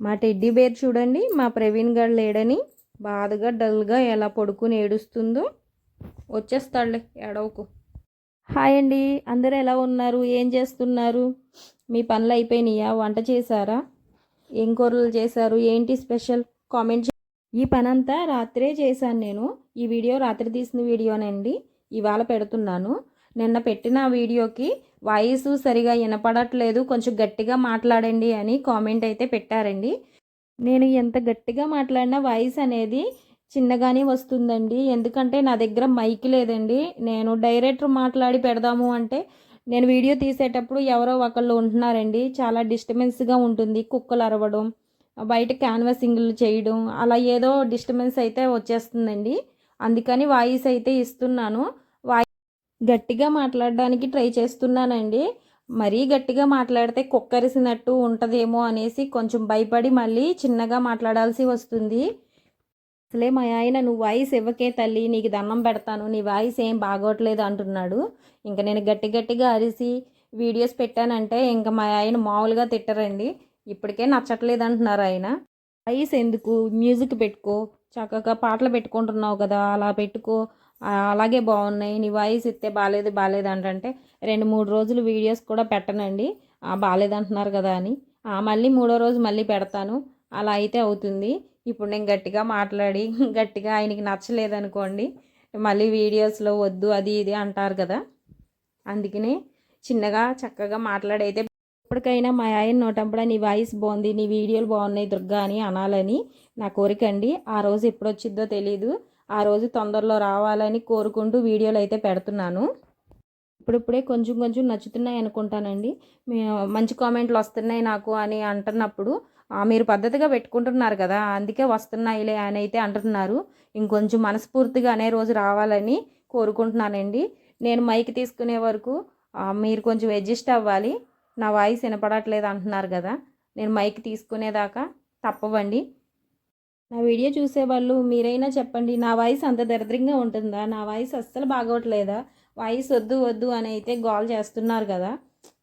మా teddy bear చూడండి మా ప్రవీణ్ గారు లేడని. బాధగా డల్గా ఎలా పడుకుని ఏడుస్తుందో. వచ్చేస్తాడులే ఏడవకు. హాయ్ అండి అందరు ఎలా ఉన్నారు? ఏం చేస్తున్నారు? మీ పనులు అయిపోయినాయా? వంట చేశారా? ఏం కూరలు చేశారు? ఏంటి స్పెషల్? కామెంట్ ఈ పనంతా రాత్రే చేశాను నేను. ఈ వీడియో రాత్రి తీసిన వీడియోనండి. ఇవాళ పెడుతున్నాను. నిన్న పెట్టిన వీడియోకి వాయిస్ సరిగా వినపడట్లేదు. కొంచెం గట్టిగా మాట్లాడండి అని కామెంట్ అయితే పెట్టారండి. నేను ఎంత గట్టిగా మాట్లాడినా వాయిస్ అనేది చిన్నగానే వస్తుందండి. ఎందుకంటే నా దగ్గర మైక్ లేదండి. నేను డైరెక్టర్ మాట్లాడి పెడదాము అంటే నేను వీడియో తీసేటప్పుడు ఎవరో ఒకళ్ళు ఉంటున్నారండి. చాలా డిస్టర్బెన్స్గా ఉంటుంది. కుక్కలు అరవడం బయట క్యాన్వాసింగ్లు చేయడం అలా ఏదో డిస్టర్బెన్స్ అయితే వచ్చేస్తుందండి. అందుకని వాయిస్ అయితే ఇస్తున్నాను. గట్టిగా మాట్లాడడానికి ట్రై చేస్తున్నానండి. మరీ గట్టిగా మాట్లాడితే కుక్కరిసినట్టు ఉంటుందేమో అనేసి కొంచెం భయపడి మళ్ళీ చిన్నగా మాట్లాడాల్సి వస్తుంది. అసలే మా ఆయన నువ్వు వాయిస్ ఇవ్వకే తల్లి నీకు దండం పెడతాను నీ వాయిస్ ఏం బాగోట్లేదు అంటున్నాడు. ఇంకా నేను గట్టి గట్టిగా అరిసి వీడియోస్ పెట్టానంటే ఇంకా మా ఆయన మామూలుగా తిట్టరండి. ఇప్పటికే నచ్చట్లేదు అంటున్నారు ఆయన. వాయిస్ ఎందుకు? మ్యూజిక్ పెట్టుకో. చక్కగా పాటలు పెట్టుకుంటున్నావు కదా అలా పెట్టుకో. అలాగే బాగున్నాయి. నీ వాయిస్ ఇస్తే బాగాలేదు బాగాలేదు అంటే రెండు మూడు రోజులు వీడియోస్ కూడా పెట్టనండి. బాగాలేదంటున్నారు బాగాలేదు అంటున్నారు కదా అని. మళ్ళీ మూడో రోజు మళ్ళీ పెడతాను. అలా అయితే అవుతుంది. ఇప్పుడు నేను గట్టిగా మాట్లాడి గట్టిగా ఆయనకి నచ్చలేదనుకోండి మళ్ళీ వీడియోస్లో వద్దు అది ఇది అంటారు కదా. అందుకనే చిన్నగా చక్కగా మాట్లాడైతే ఇప్పటికైనా మా ఆయన నోటంపడ నీ వాయిస్ బాగుంది నీ వీడియోలు బాగున్నాయి దుర్గా అని అనాలని నా కోరిక అండి. ఆ రోజు ఎప్పుడు వచ్చిందో తెలీదు. ఆ రోజు తొందరలో రావాలని కోరుకుంటూ వీడియోలు అయితే పెడుతున్నాను. ఇప్పుడిప్పుడే కొంచెం కొంచెం నచ్చుతున్నాయి అనుకుంటానండి. మంచి కామెంట్లు వస్తున్నాయి నాకు అని అంటున్నప్పుడు మీరు పద్ధతిగా పెట్టుకుంటున్నారు కదా అందుకే వస్తున్నాయిలే అని అయితే అంటున్నారు. ఇంకొంచెం మనస్ఫూర్తిగా అనే రోజు రావాలని కోరుకుంటున్నానండి. నేను మైక్ తీసుకునే వరకు మీరు కొంచెం అడ్జస్ట్ అవ్వాలి. నా వాయిస్ వినపడట్లేదు అంటున్నారు కదా. నేను మైక్ తీసుకునేదాకా తప్పవండి. నా వీడియో చూసేవాళ్ళు మీరైనా చెప్పండి నా వాయిస్ అంత దరిద్రంగా ఉంటుందా? నా వాయిస్ అస్సలు బాగోట్లేదా? వాయిస్ వద్దు వద్దు అని అయితే గోల్ చేస్తున్నారు కదా.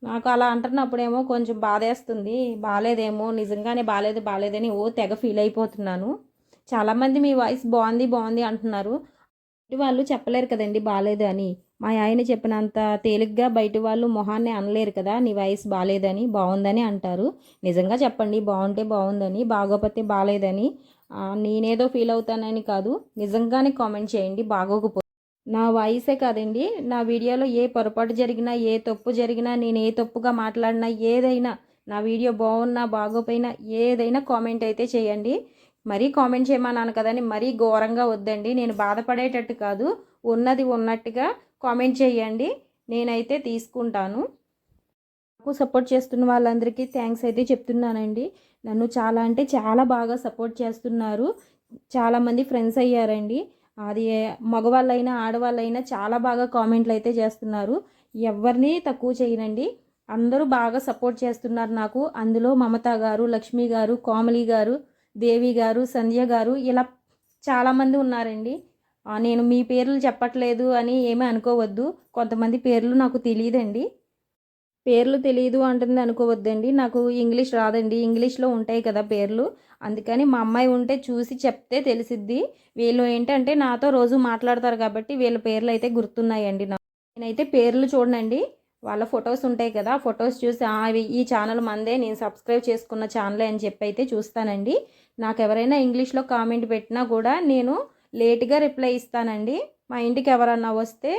నాకు అలా అంటున్నప్పుడేమో కొంచెం బాధేస్తుంది. బాగాలేదేమో నిజంగానే బాగాలేదు బాగాలేదని ఓ తెగ ఫీల్ అయిపోతున్నాను. చాలామంది మీ వాయిస్ బాగుంది బాగుంది అంటున్నారు. బయట వాళ్ళు చెప్పలేరు కదండి బాగాలేదు అని. మా ఆయన చెప్పినంత తేలిగ్గా బయట వాళ్ళు మొహాన్ని అనలేరు కదా నీ వాయిస్ బాగాలేదని బాగుందని అంటారు. నిజంగా చెప్పండి బాగుంటే బాగుందని బాగోపోతే బాగాలేదని నేనేదో ఫీల్ అవుతానని కాదు. నిజంగానే కామెంట్ చేయండి బాగోకపోతే. నా వాయిసే కాదండి. నా వీడియోలో ఏ పొరపాటు జరిగినా ఏ తప్పు జరిగినా నేను ఏ తప్పుగా మాట్లాడినా ఏదైనా నా వీడియో బాగున్నా బాగోపోయినా ఏదైనా కామెంట్ అయితే చేయండి. మరీ కామెంట్ చేయమన్నాను కదని మరీ ఘోరంగా వద్దండి. నేను బాధపడేటట్టు కాదు. ఉన్నది ఉన్నట్టుగా కామెంట్ చేయండి. నేనైతే తీసుకుంటాను. నాకు సపోర్ట్ చేస్తున్న వాళ్ళందరికీ థ్యాంక్స్ అయితే చెప్తున్నానండి. నన్ను చాలా అంటే చాలా బాగా సపోర్ట్ చేస్తున్నారు. చాలామంది ఫ్రెండ్స్ అయ్యారండి. అది మగవాళ్ళైనా ఆడవాళ్ళైనా చాలా బాగా కామెంట్లు అయితే చేస్తున్నారు. ఎవరిని తక్కువ చేయనండి. అందరూ బాగా సపోర్ట్ చేస్తున్నారు నాకు. అందులో మమత గారు లక్ష్మి గారు కోమలి గారు దేవి గారు సంధ్య గారు ఇలా చాలామంది ఉన్నారండి. నేను మీ పేర్లు చెప్పట్లేదు అని ఏమీ అనుకోవద్దు. కొంతమంది పేర్లు నాకు తెలియదండి. పేర్లు తెలియదు అంటుంది అనుకోవద్దండి. నాకు ఇంగ్లీష్ రాదండి. ఇంగ్లీష్లో ఉంటాయి కదా పేర్లు. అందుకని మా అమ్మాయి ఉంటే చూసి చెప్తే తెలిసిద్ది. వీళ్ళు ఏంటంటే నాతో రోజు మాట్లాడతారు కాబట్టి వీళ్ళ పేర్లు అయితే గుర్తున్నాయండి నాకు. నేనైతే పేర్లు చూడండి వాళ్ళ ఫొటోస్ ఉంటాయి కదా ఆ ఫొటోస్ చూసి అవి ఈ ఛానల్ మందే నేను సబ్స్క్రైబ్ చేసుకున్న ఛానలే అని చెప్పి అయితే చూస్తానండి. నాకు ఎవరైనా ఇంగ్లీష్లో కామెంట్ పెట్టినా కూడా నేను లేట్గా రిప్లై ఇస్తానండి. మా ఇంటికి ఎవరన్నా వస్తే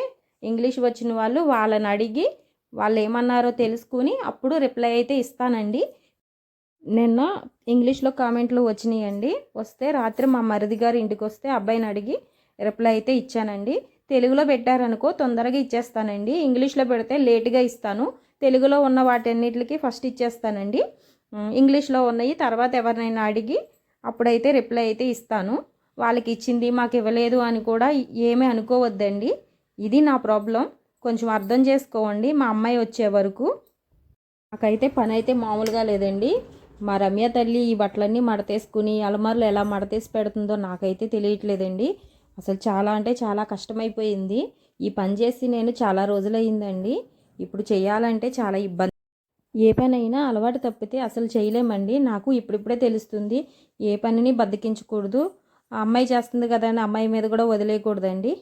ఇంగ్లీష్ వచ్చిన వాళ్ళు వాళ్ళని అడిగి వాళ్ళు ఏమన్నారో తెలుసుకుని అప్పుడు రిప్లై అయితే ఇస్తానండి. నిన్న ఇంగ్లీష్లో కామెంట్లు వచ్చినాయండి. వస్తే రాత్రి మా మరిది గారు ఇంటికి వస్తే అబ్బాయిని అడిగి రిప్లై అయితే ఇచ్చానండి. తెలుగులో పెట్టారనుకో తొందరగా ఇచ్చేస్తానండి. ఇంగ్లీష్లో పెడితే లేట్గా ఇస్తాను. తెలుగులో ఉన్న వాటన్నిటికి ఫస్ట్ ఇచ్చేస్తానండి. ఇంగ్లీష్లో ఉన్నాయి. తర్వాత ఎవరినైనా అడిగి అప్పుడైతే రిప్లై అయితే ఇస్తాను. వాళ్ళకి ఇచ్చింది మాకు ఇవ్వలేదు అని కూడా ఏమీ అనుకోవద్దండి. ఇది నా ప్రాబ్లం. కొంచెం అర్థం చేసుకోండి. మా అమ్మాయి వచ్చే వరకు నాకైతే పని అయితే మామూలుగా లేదండి. మా రమ్య తల్లి ఈ బట్టలన్నీ మడతేసుకుని అలమారులు ఎలా మడతేసి పెడుతుందో నాకైతే తెలియట్లేదండి. అసలు చాలా అంటే చాలా కష్టమైపోయింది. ఈ పని చేసి నేను చాలా రోజులయ్యిందండి. ఇప్పుడు చేయాలంటే చాలా ఇబ్బంది. ఏ పనైనా అలవాటు తప్పితే అసలు చేయలేమండి. నాకు ఇప్పుడిప్పుడే తెలుస్తుంది. ఏ పనిని బద్దకించకూడదు. ఆ అమ్మాయి చేస్తుంది కదా అని అమ్మాయి మీద కూడా వదిలేయకూడదండి.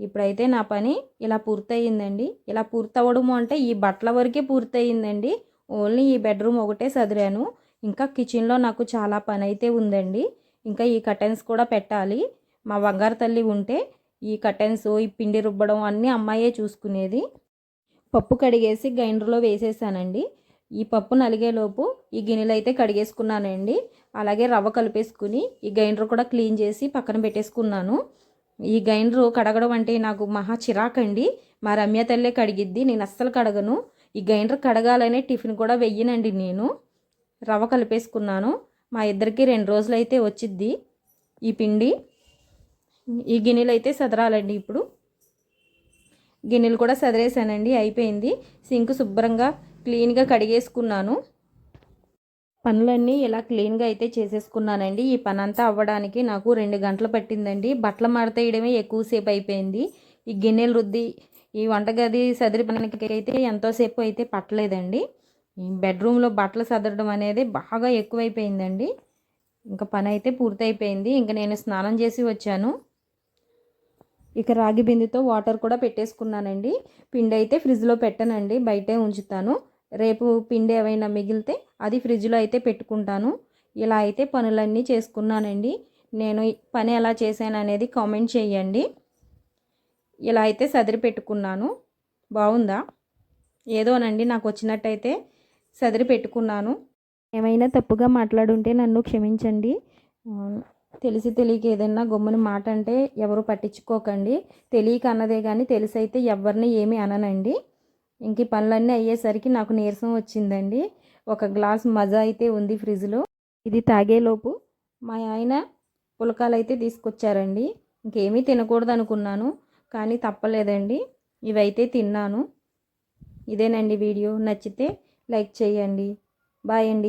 ఇప్పుడైతే నా పని ఇలా పూర్తయిందండి. ఇలా పూర్తవడము అంటే ఈ బట్టల వరకే పూర్తయిందండి. ఓన్లీ ఈ బెడ్రూమ్ ఒకటే సదిరాను. ఇంకా కిచెన్లో నాకు చాలా పని అయితే ఉందండి. ఇంకా ఈ కర్టెన్స్ కూడా పెట్టాలి. మా బంగారు తల్లి ఉంటే ఈ కర్టెన్స్ ఈ పిండి రుబ్బడం అన్నీ అమ్మాయే చూసుకునేది. పప్పు కడిగేసి గ్రైండర్లో వేసేసానండి. ఈ పప్పు నలిగేలోపు ఈ గిన్నెలు అయితే కడిగేసుకున్నానండి. అలాగే రవ్వ కలిపేసుకుని ఈ గ్రైండర్ కూడా క్లీన్ చేసి పక్కన పెట్టేసుకున్నాను. ఈ గ్రైండర్ కడగడం అంటే నాకు మహా చిరాకండి. మా రమ్య తల్లే కడిగిద్ది నేను అస్సలు కడగను. ఈ గ్రైండర్ కడగాలనే టిఫిన్ కూడా వెయ్యనండి నేను. రవ కలిపేసుకున్నాను. మా ఇద్దరికి రెండు రోజులు అయితే వచ్చిద్ది ఈ పిండి. ఈ గిన్నెలు అయితే సదరాలండి ఇప్పుడు. గిన్నెలు కూడా సదిరేసానండి అయిపోయింది. సింక్ శుభ్రంగా క్లీన్గా కడిగేసుకున్నాను. పనులన్నీ ఇలా క్లీన్గా అయితే చేసేసుకున్నానండి. ఈ పని అంతా అవ్వడానికి నాకు రెండు గంటలు పట్టిందండి. బట్టలు మడతేయడమే ఎక్కువసేపు అయిపోయింది. ఈ గిన్నెలు రుద్ది ఈ వంటగది సదిరి పనికి అయితే ఎంతోసేపు అయితే పట్టలేదండి. ఈ బెడ్రూమ్లో బట్టలు సదరడం అనేది బాగా ఎక్కువైపోయిందండి. ఇంకా పని అయితే పూర్తయిపోయింది. ఇంకా నేను స్నానం చేసి వచ్చాను. ఇక రాగి బిందెతో వాటర్ కూడా పెట్టేసుకున్నానండి. పిండి అయితే ఫ్రిడ్జ్లో పెట్టనండి. బయటే ఉంచుతాను. రేపు పిండి ఏమైనా మిగిలితే అది ఫ్రిడ్జ్లో అయితే పెట్టుకుంటాను. ఇలా అయితే పనులన్నీ చేసుకున్నానండి. నేను పని ఎలా చేశాను అనేది కామెంట్ చేయండి. ఇలా అయితే సదిరి పెట్టుకున్నాను. బాగుందా? ఏదోనండి నాకు వచ్చినట్టయితే సదిరి పెట్టుకున్నాను. ఏమైనా తప్పుగా మాట్లాడుంటే నన్ను క్షమించండి. తెలిసి తెలియక ఏదైనా గమ్మున మాట అంటే ఎవరు పట్టించుకోకండి. తెలియక అన్నదే కానీ తెలిసి అయితే ఎవరిని ఏమీ అననండి. ఇంక ఈ పనులన్నీ అయ్యేసరికి నాకు నీరసం వచ్చిందండి. ఒక గ్లాస్ మజా అయితే ఉంది ఫ్రిడ్జ్లో. ఇది తాగేలోపు మా ఆయన పులకాలు అయితే తీసుకొచ్చారండి. ఇంకేమీ తినకూడదు అనుకున్నాను కానీ తప్పలేదండి. ఇవైతే తిన్నాను. ఇదేనండి వీడియో. నచ్చితే లైక్ చేయండి. బాయ్ అండి.